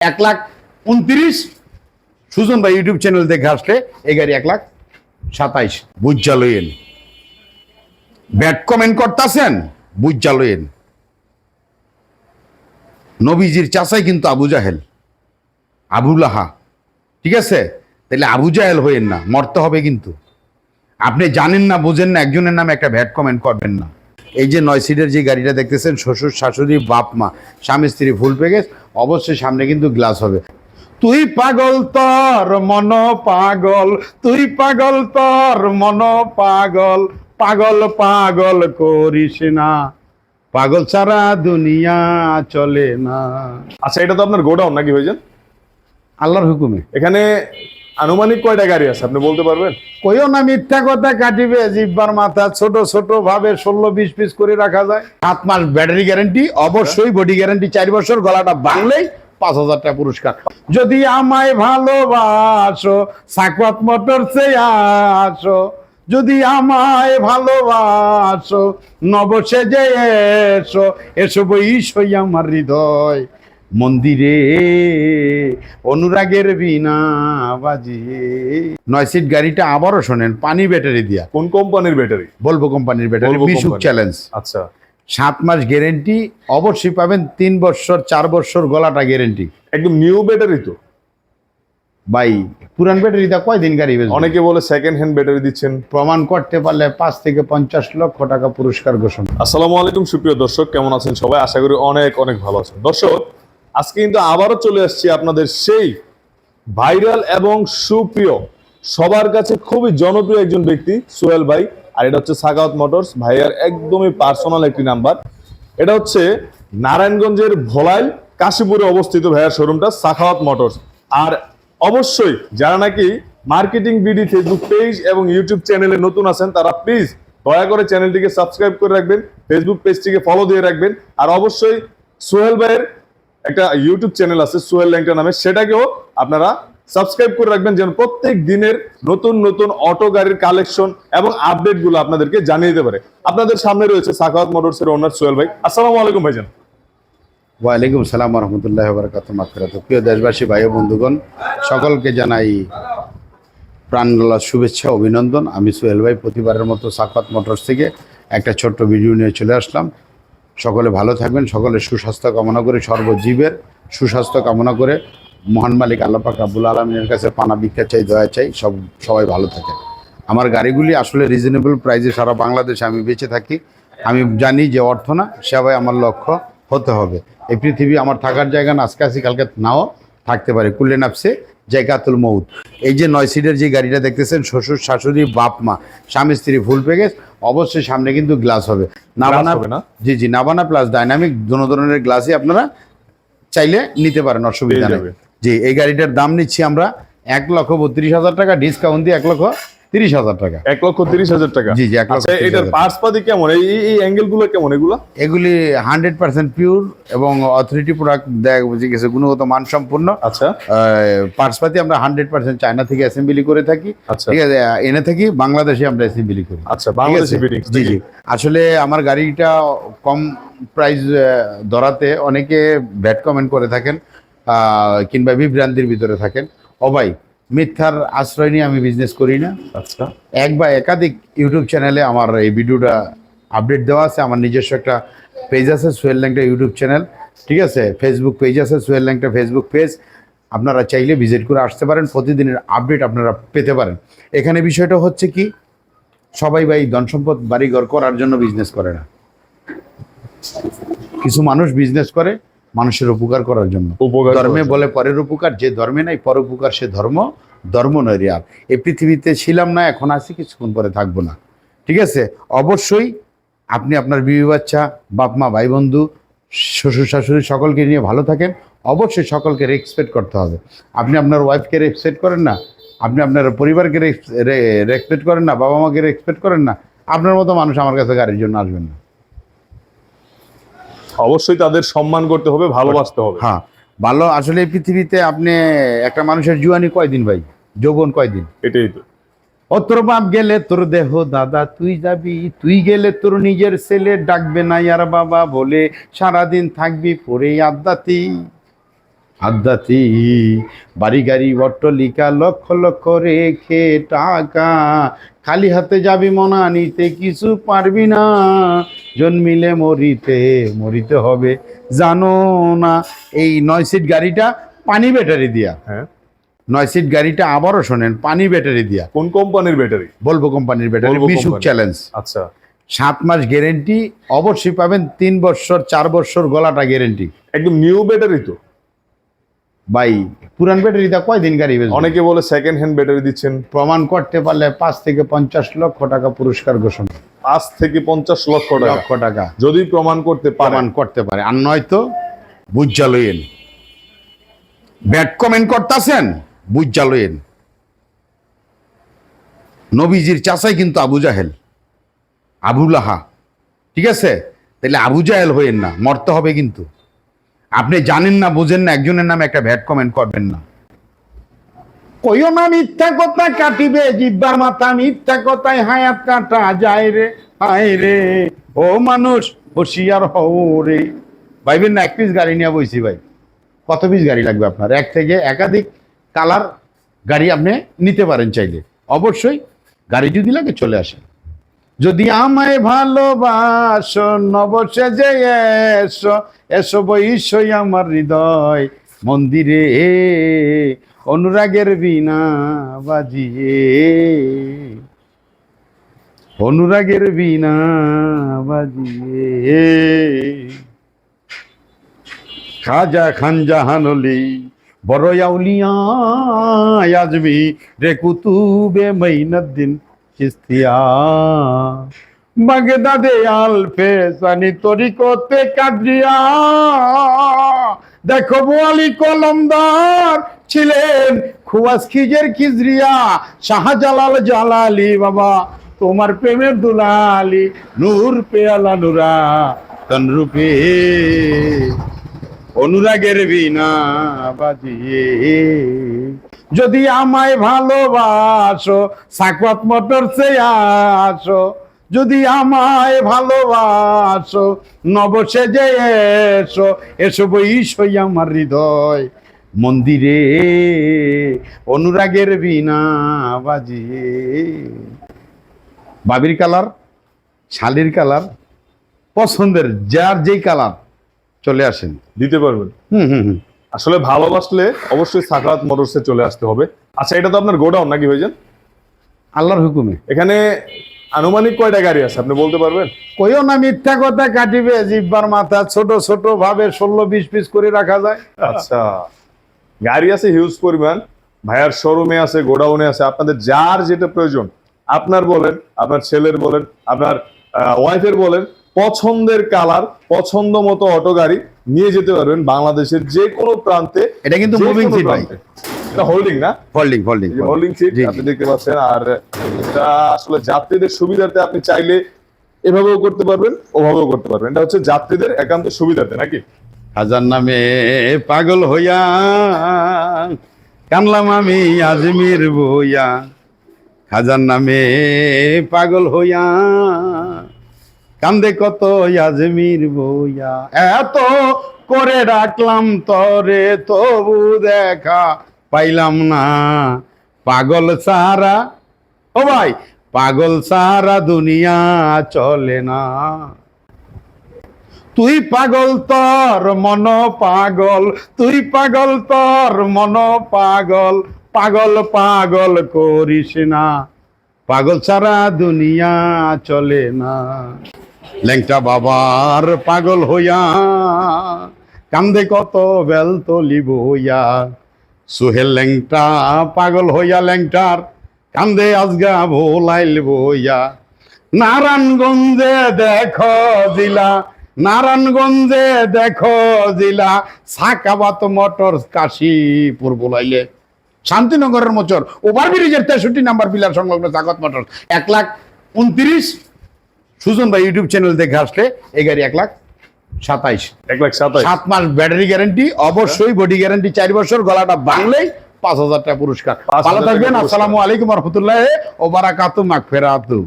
এক লাখ উনত্রিশ। সুজন ভাই, ইউটিউব চ্যানেল দেখে আসলে এই গাড়ি এক লাখ সাতাইশ। বুঝা লইয়েন ব্যাড কমেন্ট করতেছেন বুঝা লইয়েন নবীজির চাষাই কিন্তু আবু জাহেল। আবু লাহা। ঠিক আছে? তাহলে আবু জাহেল হইয়েন না, মরতে হবে কিন্তু। আপনি জানেন না, বোঝেন না, একজনের নামে একটা ভ্যাট কমেন্ট করবেন না। এই যে নয় সিটের যে গাড়িটা দেখতেছেন, শ্বশুর, শাশুড়ি, বাপ, মা, স্বামী, স্ত্রী, ফুল প্যাকেজ অবশ্যই সামনে কিন্তু গ্লাস হবে। তুই পাগল তর মন পাগল। তুই পাগল তর মন পাগল। পাগল পাগল করিস না। পাগল সারা দুনিয়া চলে না। আচ্ছা এটা তো আপনার গোডাউন নাকি ভাইজান? আল্লাহর হুকুমে। এখানে আনুমানিক কয়টা গাড়ি আছে? আপনি বলতে পারবেন? কইও না, মিথ্যা কথা কাটিবে, জিব্বার মাথা ছোট ছোট ভাবে ষোলো, বিশ পিস করে রাখা যায়। সাত মাস ব্যাটারি গ্যারান্টি, অবশ্যই বডি গ্যারান্টি, চার বছর গলাটা বাংলেই পাঁচ হাজার টাকা পুরস্কার। যদি আমায় ভালোবাসো সাকওয়াত মোটর আসো। যদি আমায় ভালোবাসো নবসে যে এসো এসো বইসই আমার হৃদয়। মন্দিরে অনুরাগের বিনা বাজিয়ে। নয় সিট গাড়িটা আবারও শোনেন পানি ব্যাটারি দিয়া। কোন কোম্পানির ব্যাটারি? বলব কোম্পানির ব্যাটারি চ্যালেঞ্জ। আচ্ছা। সাত মাস গ্যারেন্টি অবশ্যই পাবেন তিন বছর চার বছর গলাটা গ্যারেন্টি। একদম নিউ ব্যাটারি তো। ভাই পুরান ব্যাটারিটা কয়দিন গাড়ি? অনেকে বলে সেকেন্ড হ্যান্ড ব্যাটারি দিচ্ছেন। প্রমাণ করতে পারলে পাঁচ থেকে পঞ্চাশ লক্ষ টাকা পুরস্কার ঘোষণা। আসসালামু আলাইকুম সুপ্রিয় দর্শক কেমন আছেন সবাই? আশা করি অনেক অনেক ভালো আছেন। দর্শক আজকে কিন্তু আবারও চলে আসছি আপনাদের সেই ভাইরাল এবং সুপ্রিয়, সবার কাছে খুবই জনপ্রিয় একজন ব্যক্তি, সোহেল ভাই। আর এটা হচ্ছে সাগাওয়াত মোটরস, ভাইয়ার একদমই পার্সোনাল একটি নাম্বার। এটা হচ্ছে নারায়ণগঞ্জের ভোলাইল, কাশীপুরে অবস্থিত ভাইয়ার শোরুমটা সাখাওয়াত মোটরস। আর অবশ্যই যারা নাকি মার্কেটিং বিডি ফেসবুক পেজ এবং ইউটিউব চ্যানেলে নতুন আছেন, তারা প্লিজ দয়া করে চ্যানেলটিকে সাবস্ক্রাইব করে রাখবেন, ফেসবুক পেজটিকে ফলো দিয়ে রাখবেন। আর অবশ্যই সোহেল ভাইয়ের একটা ইউটিউব চ্যানেল আছে, সোহেল ল্যাংটা নামে। সেটাকেও আপনারা সাবস্ক্রাইব করে রাখবেন যেন প্রত্যেক দিনের নতুন নতুন অটো গাড়ির কালেকশন এবং আপডেটগুলো আপনাদেরকে জানিয়ে দিতে পারে। আপনাদের সামনে রয়েছে সাখাওয়াত মোটরস এর ওনার সোহেল ভাই। আসসালামু আলাইকুম ভাইজান। ওয়ালাইকুম সালাম রহমতুল্লাহ বরকাত মাফিরাত প্রিয় দেশবাসী, ভাই বন্ধুগণ, সকলকে জানাই প্রাণগলা শুভেচ্ছা, অভিনন্দন। আমি সোহেল ভাই, প্রতিবারের মতো সাকাত মোটরস থেকে একটা ছোট্ট ভিডিও নিয়ে চলে আসলাম। সকলে ভালো থাকবেন, সকলে সুস্বাস্থ্য কামনা করে, সর্বজীবের সুস্বাস্থ্য কামনা করে মহান মালিক আল্লাপাক আব্বুল আলমিনের কাছে পানা ভিক্ষা চাই, দয়া চাই, সব, সবাই ভালো থাকেন। আমার গাড়িগুলি আসলে রিজনেবল প্রাইসে সারা বাংলাদেশে আমি বেঁচে থাকি। আমি জানি যে অর্থ না সেবাই আমার লক্ষ্য হতে হবে। এই পৃথিবী আমার থাকার জায়গা না, আজকে আসি কালকে নাও থাকতে পারে। কুল্লে নাপসে জায়গাতুল মৌত এই যে নয় সিটের যে গাড়িটা দেখতেছেন শ্বশুর শাশুড়ি বাপ মা স্বামী স্ত্রী ফুল প্যাকেজ অবশ্যই সামনে কিন্তু গ্লাস হবে। নাবানা হবে না? জি জি নাবানা প্লাস ডাইনামিক দোনো ধরনের গ্লাসই আপনারা চাইলে নিতে পারেন অসুবিধা নেই। জি এই গাড়িটার দাম নিচ্ছি আমরা এক লক্ষ বত্রিশ হাজার টাকা ডিসকাউন্ট দিয়ে এক লক্ষ তিরিশ হাজার টাকা। এক লক্ষ তিরিশ হাজার টাকা। জি, জি, এক লক্ষ আচ্ছা এটার। পার্টস পাতি কেমন? এই অ্যাঙ্গেলগুলো কেমন এগুলো? এগুলি হান্ড্রেড পার্সেন্ট পিওর এবং অথরিটি প্রোডাক্ট দেখা বুঝে গেছে গুণগত মানসম্পন্ন। আচ্ছা। পার্টসপাতি আমরা হান্ড্রেড পার্সেন্ট চায়না থেকে অ্যাসেম্বলি করে থাকি। আচ্ছা। ঠিক আছে এনে থাকি বাংলাদেশে আমরা অ্যাসেম্বলি করি। আচ্ছা বাংলাদেশি জি জি। আসলে আমার গাড়িটা কম প্রাইস ধরাতে অনেকে ব্যাড কমেন্ট করে থাকেন আহ, কিংবা বিভ্রান্তির ভিতরে থাকেন। ভাই মিথ্যার আশ্রয় নিয়ে আমি বিজনেস করি না। আচ্ছা। এক বা একাধিক ইউটিউব চ্যানেলে আমার এই ভিডিওটা আপডেট দেওয়া আছে। আমার নিজস্ব একটা পেজ আছে সোহেল ল্যাংটা ইউটিউব চ্যানেল ঠিক আছে? ফেসবুক পেজ আছে সোহেল ল্যাংটা ফেসবুক পেজ আপনারা চাইলে ভিজিট করে আসতে পারেন। প্রতিদিনের আপডেট আপনারা পেতে পারেন। এখানে বিষয়টা হচ্ছে কি? সবাই ভাই ধন সম্পদ বাড়িঘর করার জন্য বিজনেস করে না। কিছু মানুষ বিজনেস করে। মানুষের উপকার করার জন্য। উপকার ধর্মে বলে পরের উপকার যে ধর্মে নাই পর উপকার সে ধর্ম ধর্ম নয় আর। এই পৃথিবীতে ছিলাম না এখন আছি কিছুক্ষণ পরে থাকব না। ঠিক আছে? অবশ্যই আপনি আপনার বিবি বাচ্চা বাপ মা ভাই বন্ধু শ্বশুর শাশুড়ি সকলকে নিয়ে ভালো থাকেন। অবশ্যই সকলকে রেসপেক্ট করতে হবে। আপনি আপনার ওয়াইফকে রেসপেক্ট করেন না আপনি আপনার পরিবারকে রেসপেক্ট করেন না বাবা মাকে রেসপেক্ট করেন না আপনার মতো মানুষ আমার কাছে গাড়ির জন্য আসবেন না। অবশ্যই তাদের সম্মান করতে হবে ভালোবাসতে হবে। হ্যাঁ ভালো আসলে এই পৃথিবীতে আপনি একটা মানুষের জুয়ানি কয়দিন ভাই? যৌবন কয়দিন? এটাই তো। ও তোর বাপ গেলে তোর দেহ দাদা তুই যাবি। তুই গেলে তোর নিজের ছেলে ডাকবে না আর বাবা বলে সারাদিন থাকবি পরে আড্ডাতি আদাতি বাড়ি গাড়ি অট্টলিকা লক্ষ লক্ষ রেখে টাকা। খালি হাতে যাবি মনা নিতে কিছু পারবি না। জন্মিলে মরিতে মরিতে হবে জানো না। এই নয় সিট গাড়িটা পানি ব্যাটারি দিয়া। হ্যাঁ। নয় সিট গাড়িটা আবারও শোনেন পানি ব্যাটারি দিয়া। কোন কোম্পানির ব্যাটারি? বলব কোম্পানির ব্যাটারি মিশুক চ্যালেঞ্জ আচ্ছা। সাত মাস গ্যারেন্টি অবশ্যই পাবেন তিন বছর চার বছর গলাটা গ্যারেন্টি একদম নিউ ব্যাটারি তো। ভাই পুরান ব্যাটারিটা কয়দিন গাড়ি? অনেকে বলে সেকেন্ড হ্যান্ড ব্যাটারি দিচ্ছেন। প্রমাণ করতে পারলে পাঁচ থেকে পঞ্চাশ লক্ষ টাকা পুরস্কার ঘোষণা। পাঁচ থেকে পঞ্চাশ লক্ষ টাকা। লক্ষ টাকা। যদি প্রমাণ করতে প্রমাণ করতে পারে। আর নয়তো বুঝা লইয়েন ব্যাড কমেন্ট করতেছেন বুঝা লইয়েন নবীজির চাচাই কিন্তু আবু জাহেল। আবু লাহা ঠিক আছে? তাহলে আবু জাহেল হইয়েন না মরতে হবে কিন্তু। আপনি জানেন না, বোঝেন না, একজনের নামে একটা ভ্যাট কমেন্ট করবেন না। কইও না মিথ্যা কথা কাটিবে, জিব্বার মাথা মিথ্যা কথায় হায়াত কাটা যায় রে, হায় রে। ও মানুষ, হুশিয়ার হও রে। ভাইবেন না এক পিস গাড়ি নিয়ে বইছি ভাই। কত পিস গাড়ি লাগবে আপনার? এক থেকে একাধিক কালার গাড়ি আপনি নিতে পারেন চাইলে। অবশ্যই গাড়ি যদি লাগে চলে আসেন। যদি আমায় ভালোবাসো নবসে যে এসো এসো বৈশই আমার হৃদয়, মন্দিরে অনুরাগের বিনা বাজিয়ে। অনুরাগের বিনা বাজিয়ে। খাজা খান জাহানলি বড় আউলিয়া আজমি রে কুতুবে মাইনুদ্দিন চিস্তিয়া বাগদাদে আলফে সানি তরিকতে কাদরিয়া। দেখো বোয়ালি কলমদার ছিলেন খুয়াস খিজের খিজরিয়া। শাহজালাল জালালি বাবা, তোমার প্রেমের দুলালি, নূর পেয়ালা নুরা, তনরূপে। অনুরাগের বিনা বাজিয়ে। যদি আমায় ভালোবাসো, সাকওয়াত মোটরসে আসো। যদি আমায় ভালোবাসো নবসে যে এসো। এসো বইসই আমার হৃদয়। মন্দিরে অনুরাগের বিনা বাজিয়ে। বাবির কালার, শালির কালার, পছন্দের যার যেই কালার চলে আসেন। দিতে পারবেন। হুম হুম হুম। আসলে ভালোবাসলে অবশ্যই সাকাত মোটরসে চলে আসতে হবে। আচ্ছা এটা তো আপনার গোডাউন নাকি ভাইজান? আল্লাহর হুকুমে। এখানে আনুমানিক কয়টা গাড়ি আছে আপনি বলতে পারবেন? কইও না মিথ্যা কথা কাটিবে জিব্বার মাথা ছোট ছোট ভাবে ষোলো বিশ পিস করে রাখা যায়। আচ্ছা। গাড়ি আছে হিউজ পরিমাণ। ভাইয়ার শোরুমে আছে গোডাউনে আছে। আপনাদের যার যেটা প্রয়োজন আপনার বলেন আপনার ছেলের বলেন আপনার ওয়াইফের বলেন পছন্দের কালার পছন্দ মতো অটো গাড়ি নিয়ে যেতে পারবেন বাংলাদেশের যে কোনো প্রান্তে। এটা কিন্তু মুভিং সিট ভাই। এটা হোল্ডিং না? Folding folding holding seat. আপনি দেখতে পাচ্ছেন। আর এটা আসলে যাত্রীদের সুবিধার্থে আপনি চাইলে এভাবেও করতে পারবেন ওভাবেও করতে পারবেন। এটা হচ্ছে যাত্রীদের একান্ত সুবিধার্থে নাকি? হাজার নামে পাগল হইয়া কানলাম আমি আজমির বইয়া। হাজার নামে পাগল হইয়া কান্দে কত আজমির বইয়া। এত করে রাখলাম তরে, তবু দেখা পাইলাম না। পাগল সারা, ও ভাই, পাগল সারা দুনিয়া চলে না। তুই পাগল তোর মন পাগল, তুই পাগল তোর মন পাগল পাগল পাগল করিস না। পাগল সারা দুনিয়া চলে না। ল্যাংটা বাবার পাগল হইয়া, কান্দে কত বেল তলি হইয়া। সুহেল ল্যাংটা পাগল হইয়া ল্যাংটার, কান্দে আজগা ভোলাইল বইয়া নারায়ণগঞ্জে দেখো জিলা, নারায়ণগঞ্জে দেখো জিলা, সাকাবাত মোটর কাশীপুর বলাইলে। শান্তিনগরের মোচর, ওভারব্রিজের তেষট্টি নাম্বার পিলার সংলগ্ন সাকাত মোটর, এক লাখ উনত্রিশ সুজন ভাই ইউটিউব চ্যানেল দেখে আসলে এই গাড়ি এক লাখ সাতাইশ। এক লাখ সাতাইশ। সাত মাস ব্যাটারি গ্যারান্টি অবশ্যই বডি গ্যারান্টি চার বছর গলাটা বাংলেই পাঁচ হাজার টাকা পুরস্কার। ভালো থাকবেন আসসালামু আলাইকুম রহমতুল্লাহ ও বারাকাতু মাগফিরাতু।